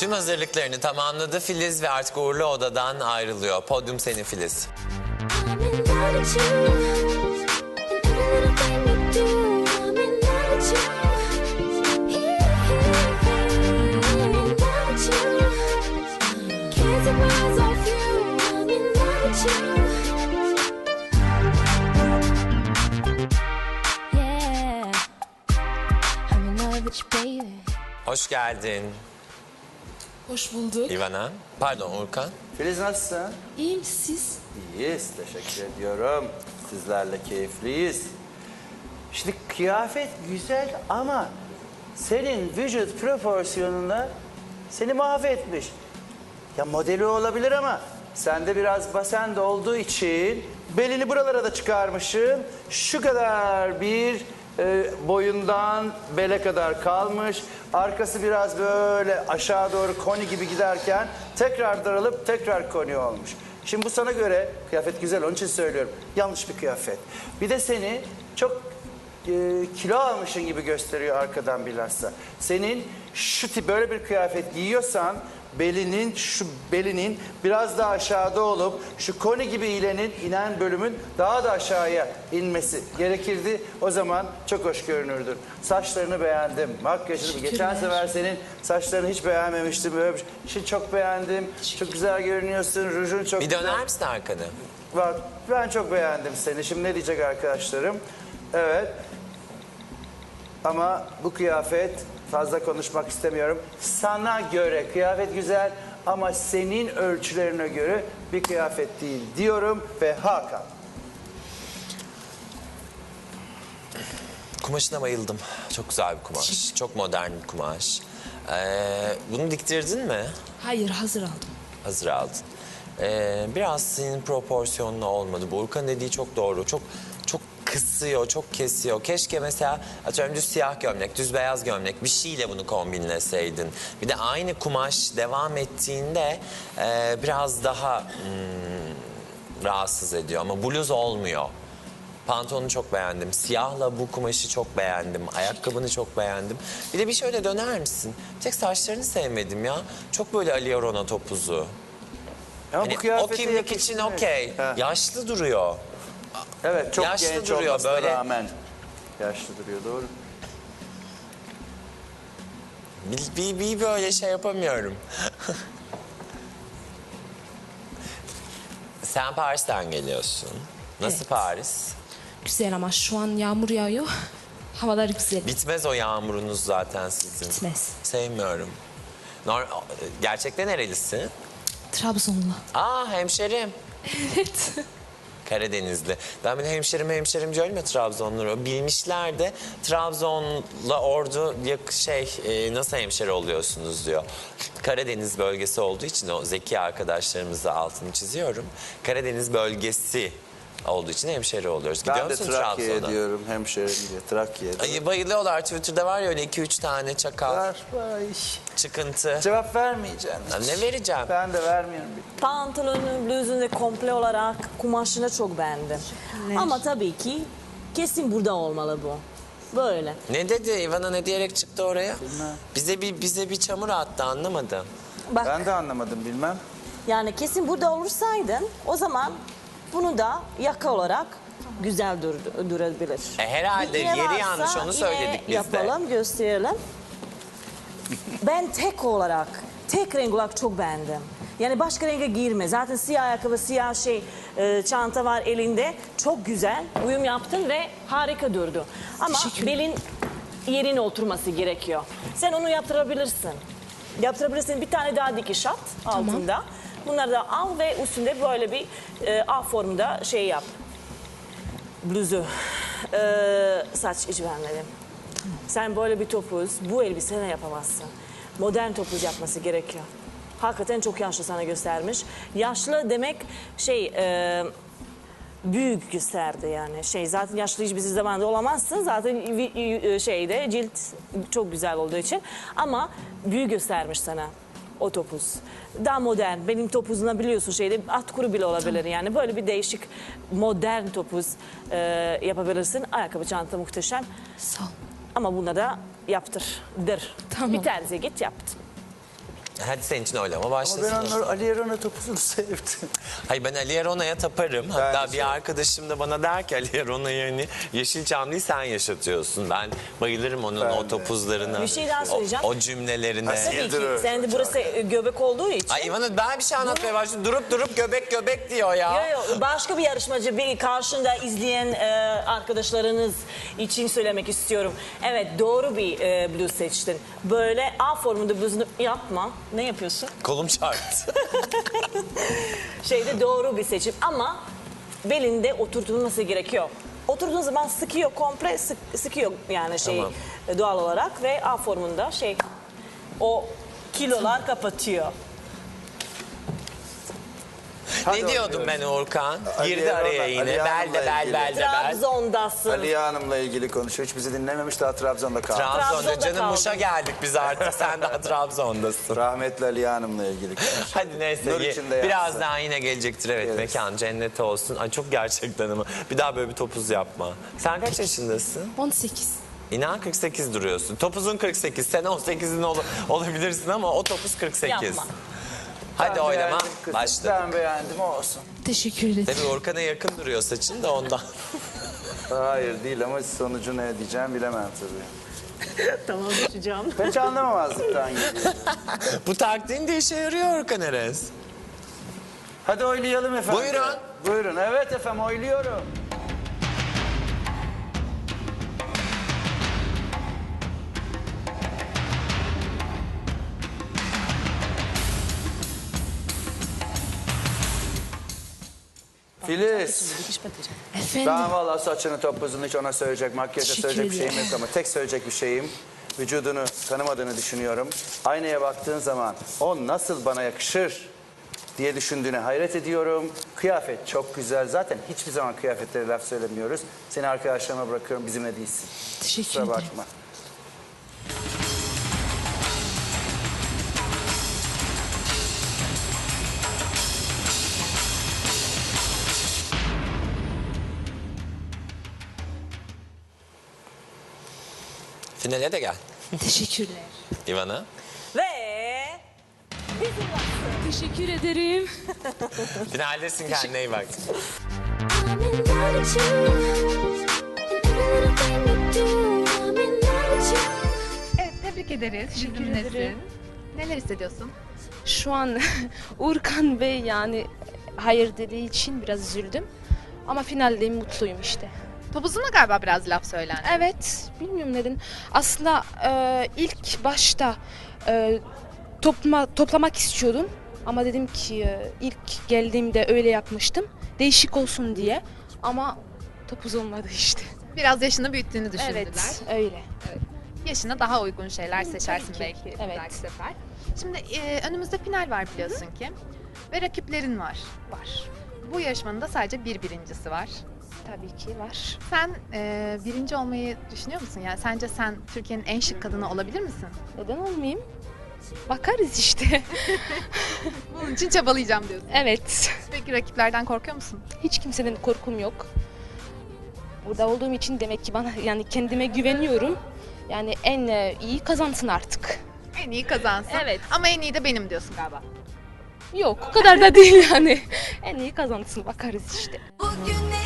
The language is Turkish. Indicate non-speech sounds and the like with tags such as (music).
Tüm hazırlıklarını tamamladı Filiz ve artık uğurlu odadan ayrılıyor. Podyum senin Filiz. Hoş geldin Hoş bulduk. İvana. Pardon Urkan. Filiz nasılsın? İyiyim siz? İyiyiz, teşekkür ediyorum. Sizlerle keyifliyiz. Şimdi kıyafet güzel ama senin vücut proporsiyonuna seni mahvetmiş. Ya modeli olabilir ama sende biraz basen de olduğu için belini buralara da çıkarmışsın. Şu kadar bir e, boyundan bele kadar kalmış. Arkası biraz böyle aşağı doğru koni gibi giderken tekrar daralıp tekrar koni olmuş. Şimdi bu sana göre kıyafet güzel onun için söylüyorum. Yanlış bir kıyafet. Bir de seni çok e, kilo almışın gibi gösteriyor arkadan bilhassa. Senin şu tip böyle bir kıyafet giyiyorsan belinin şu belinin biraz daha aşağıda olup şu koni gibi ilenin inen bölümün daha da aşağıya inmesi gerekirdi. O zaman çok hoş görünürdün. Saçlarını beğendim. Makyajını geçen sefer senin saçlarını hiç beğenmemiştim. Böyle bir şey. Şimdi çok beğendim. Çok güzel görünüyorsun. Rujun çok Bir güzel. döner misin arkada? Bak ben çok beğendim seni. Şimdi ne diyecek arkadaşlarım? Evet. Ama bu kıyafet fazla konuşmak istemiyorum. Sana göre kıyafet güzel ama senin ölçülerine göre bir kıyafet değil diyorum ve Hakan. Kumaşına bayıldım. Çok güzel bir kumaş. Çok modern bir kumaş. Ee, bunu diktirdin mi? Hayır hazır aldım. Hazır aldın. Ee, biraz senin proporsiyonlu olmadı. Bu Urkan dediği çok doğru. Çok kısıyor, çok kesiyor. Keşke mesela atıyorum düz siyah gömlek, düz beyaz gömlek bir şeyle bunu kombinleseydin. Bir de aynı kumaş devam ettiğinde e, biraz daha hmm, rahatsız ediyor. Ama bluz olmuyor. Pantolonu çok beğendim. Siyahla bu kumaşı çok beğendim. Ayakkabını çok beğendim. Bir de bir şöyle döner misin? Tek saçlarını sevmedim ya. Çok böyle Ali Arona topuzu. Ama Hani bu o kıyafete kimlik için okey. Ha. Yaşlı duruyor. Evet çok Yaşlı genç duruyor olmasına böyle. rağmen. Yaşlı duruyor doğru. Bir, bir, bir böyle şey yapamıyorum. (laughs) Sen Paris'ten geliyorsun. Nasıl Evet. Paris? Güzel ama şu an yağmur yağıyor. Havalar güzel. Bitmez o yağmurunuz zaten sizin. Bitmez. Sevmiyorum. Nor Gerçekten nerelisin? Trabzonlu. Aa hemşerim. Evet. Karadenizli. Ben bir hemşerim hemşerim diyorum ya Trabzonlu. Bilmişler de Trabzon'la Ordu yak- şey e, nasıl hemşeri oluyorsunuz diyor. Karadeniz bölgesi olduğu için o zeki arkadaşlarımızla altını çiziyorum. Karadeniz bölgesi olduğu için hemşeri oluyoruz. Gidiyor Ben de musun Trakya'ya Trabzon'a? diyorum hemşehrim diye Trakya'ya. Ay, bayılıyorlar Twitter'da var ya öyle iki üç tane çakal, Var, var. çıkıntı. Cevap vermeyeceğim. Ya ne vereceğim? Ben de vermiyorum. Pantolonun, bluzun ve komple olarak kumaşını çok beğendim. Ama tabii ki kesin burada olmalı bu. Böyle. Ne dedi Ivana ne diyerek çıktı oraya? Bize bir bize bir çamur attı anlamadım. Bak Ben de anlamadım bilmem. yani kesin burada olursaydın o zaman bunu da yaka olarak güzel dur, durabilir. E, herhalde yeri varsa yanlış onu yine söyledik biz de. yapalım, gösterelim. ben tek olarak, tek renk olarak çok beğendim. Yani başka renge girme. Zaten siyah ayakkabı, siyah şey, e, çanta var elinde. Çok güzel. Uyum yaptın ve harika durdu. Ama belin yerine oturması gerekiyor. Sen onu yaptırabilirsin. Yaptırabilirsin. Bir tane daha dikiş at altında. Bunları da al ve üstünde böyle bir e, A formunda şey yap bluzu. Ee, saç hiç beğenmedim. Sen böyle bir topuz bu elbiseyle yapamazsın. Modern topuz yapması gerekiyor. Hakikaten çok yaşlı sana göstermiş. Yaşlı demek şey e, büyük gösterdi yani. Şey zaten yaşlı hiçbir zamanda olamazsın. Zaten e, şeyde cilt çok güzel olduğu için. Ama büyük göstermiş sana o topuz. Daha modern. Benim topuzuna biliyorsun şeyde at kuru bile olabilir yani. Böyle bir değişik modern topuz e, yapabilirsin. Ayakkabı çanta muhteşem. Sağ ol. Ama buna da yaptır. Dır. Tamam. Bir terziye git yaptır. Hadi senin için oylama Ama başlasın. ben o onları. Ali Erona topuzunu (laughs) sevdim. Hayır ben Ali Erona'ya taparım. Hatta bir arkadaşım da bana der ki Ali Erona'yı hani Yeşilçamlı'yı sen yaşatıyorsun. Ben bayılırım onun Ben o topuzlarına. Bir şey daha o- söyleyeceğim. O, cümlelerine. Tabii ki. Yedirir. Sen de burası e, göbek olduğu için. Ay İvan'a ben bir şey anlatmaya başladım. Durup durup göbek göbek diyor ya. Yo, yo, başka bir yarışmacı bir karşında izleyen e, arkadaşlarınız için söylemek istiyorum. Evet doğru bir e, bluz seçtin. Böyle A formunda bluzunu yapma. Ne yapıyorsun? Kolum çarptı. (laughs) Şeyde doğru bir seçim ama belinde oturtulması gerekiyor. Oturduğun zaman sıkıyor komple sık, sıkıyor yani şey Tamam. e, doğal olarak ve A formunda şey o kilolar kapatıyor. Ne diyordum ben Orkan? Ali Girdi Erona, araya Ali yine. Bel Hanım'la de bel ilgili. bel de bel. Trabzon'dasın. Ali Hanım'la ilgili konuşuyor. Hiç bizi dinlememiş daha Trabzon'da kaldı. Trabzon'da Trabzon'da canım kaldım. Muş'a geldik biz artık. (laughs) Sen daha Trabzon'dasın. Rahmetli Ali Hanım'la ilgili konuşuyor. Hadi neyse. Nur ye- içinde biraz yatsın. daha yine gelecektir evet. Geliriz. Mekan cennet olsun. Ay çok gerçekten ama. Bir daha böyle bir topuz yapma. Sen kaç yaşındasın? 18. İnan 48 duruyorsun. Topuzun 48. Sen 18'in ol- olabilirsin ama o topuz 48. Yapma. Hadi Ben oylama beğendim kızım. başladı. Ben beğendim o olsun. Teşekkür ederim. Tabii Orkan'a yakın duruyor saçın da ondan. (laughs) Hayır değil ama sonucu ne diyeceğim bilemem tabii. (laughs) tamam düşeceğim. Hiç anlamamazlıktan geliyor. (laughs) Bu taktiğin de işe yarıyor Orkan Eres. Hadi oylayalım efendim. Buyurun. Buyurun. Evet efendim oyluyorum. Filiz. Efendim. Ben valla saçını topuzunu hiç ona söyleyecek, makyaja Teşekkür söyleyecek bir şeyim yok ama tek söyleyecek bir şeyim. Vücudunu tanımadığını düşünüyorum. Aynaya baktığın zaman o nasıl bana yakışır diye düşündüğüne hayret ediyorum. Kıyafet çok güzel. Zaten hiçbir zaman kıyafetlere laf söylemiyoruz. Seni arkadaşlarıma bırakıyorum bizimle değilsin. Teşekkür Kusura ederim. bakma. Finale de gel. Teşekkürler. İvan'a. Ve Teşekkür ederim. Finaldesin kendine iyi bak. Evet, tebrik ederiz. Teşekkür ederim. Neler hissediyorsun? Şu an (laughs) Urkan Bey yani hayır dediği için biraz üzüldüm. Ama finalde mutluyum işte. Topuzuna galiba biraz laf söylendi. Evet, bilmiyorum neden. Aslında e, ilk başta e, toplama, toplamak istiyordum. Ama dedim ki e, ilk geldiğimde öyle yapmıştım. Değişik olsun diye. Ama topuz olmadı işte. Biraz yaşını büyüttüğünü düşündüler. Evet, öyle. Yaşına daha uygun şeyler seçersin ki. belki Evet. dahaki sefer. Şimdi e, önümüzde final var biliyorsun ki. Ve rakiplerin var. Var. Bu yarışmanın da sadece bir birincisi var. Tabii ki var. Sen e, birinci olmayı düşünüyor musun? Yani sence sen Türkiye'nin en şık kadını olabilir misin? Neden olmayayım? Bakarız işte. (laughs) Bunun için çabalayacağım diyorsun. evet. Peki rakiplerden korkuyor musun? Hiç kimseden korkum yok. Burada olduğum için demek ki bana yani kendime güveniyorum. Yani en e, iyi kazansın artık. En iyi kazansın. Evet. Ama en iyi de benim diyorsun galiba. Yok o kadar da değil yani. En iyi kazansın bakarız işte. Bugün ne